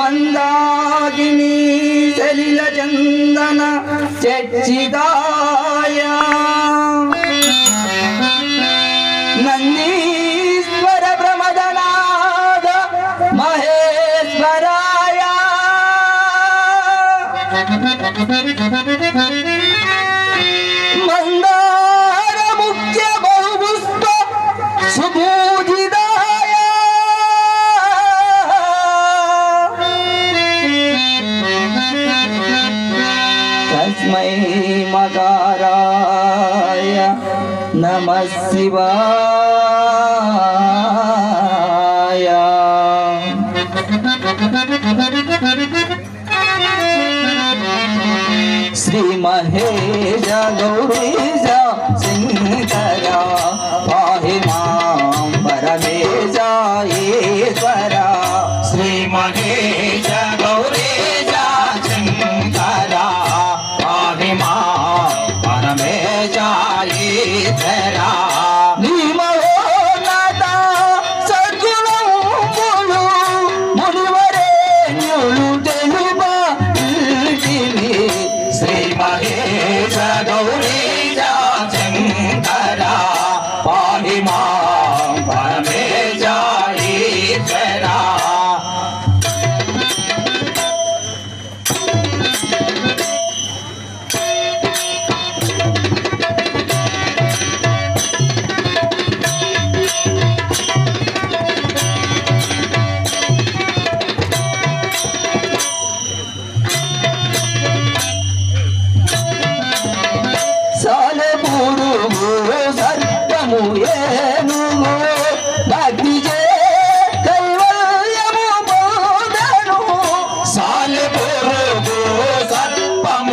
మందాకిని సలిల చందన చర్చిదాయ నందీశ్వర ప్రమదనాద మహేశ్వరాయ. తస్మై మకారాయ నమ శివాయ శ్రీ మహేశ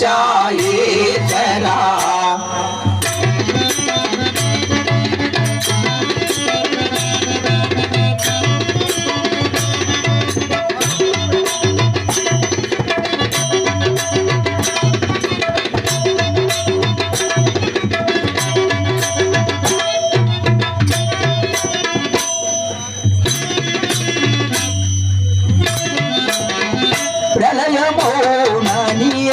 जाए तेरा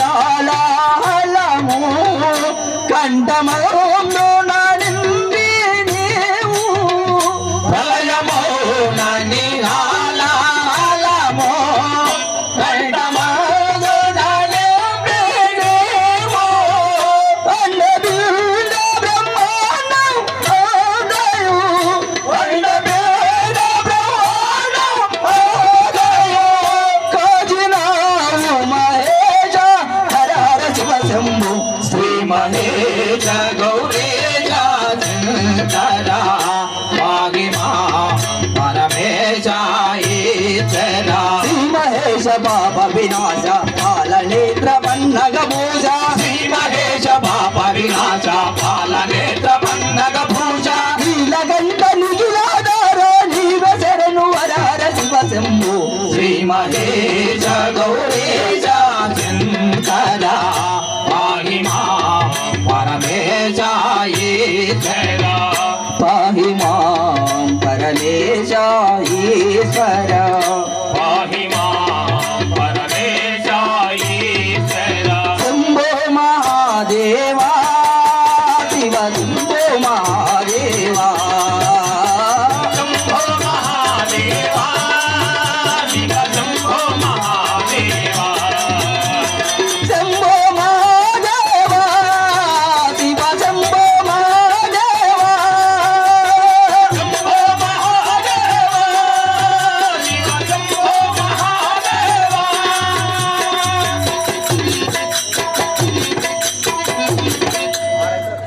ననియాలము కంఠమోను ఈశ్వర శ్రీ మహేశ పాప వినాశ పాలనేత్ర పన్నగ పూజ. శ్రీ మహేశ పాప వినాశ పాలనేత్ర పన్నగ పూజ. నీలగంట నిఖిలాధార నీవ శరణు హర శివ శంభు. శ్రీ మహేశ గౌరీశ ఈశ్వర పాహి మాం పరమేశ ఈశ్వర శంభో మహాదేవా శివ శంభో మహాదేవా.